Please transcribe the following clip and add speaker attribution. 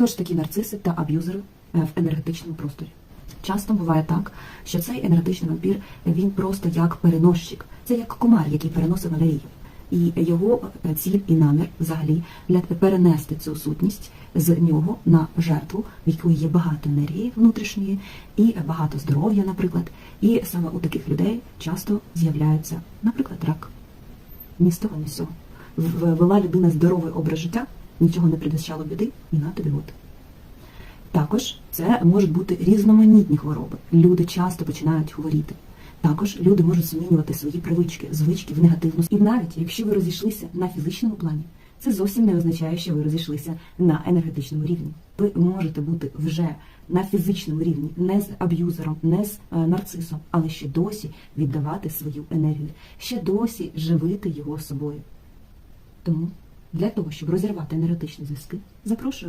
Speaker 1: Хто ж такі нарциси та аб'юзери е, в енергетичному просторі? Часто буває так, що цей енергетичний вампір він просто як переносчик. Це як комар, який переносить малярію. І його е, ціль і намір взагалі для перенести цю сутність з нього на жертву, в якої є багато енергії внутрішньої і багато здоров'я, наприклад. І саме у таких людей часто з'являється, наприклад, рак. Ні з того. Вела людина здоровий образ життя, нічого не предвіщало біди, і на тобі от. Також це можуть бути різноманітні хвороби. Люди часто починають хворіти. Також люди можуть змінювати свої привички, звички в негативну. І навіть якщо ви розійшлися на фізичному плані, це зовсім не означає, що ви розійшлися на енергетичному рівні. Ви можете бути вже на фізичному рівні, не з аб'юзером, не з е, нарцисом, але ще досі віддавати свою енергію, ще досі живити його собою. Тому для того, щоб розірвати енергетичні зв'язки, запрошую.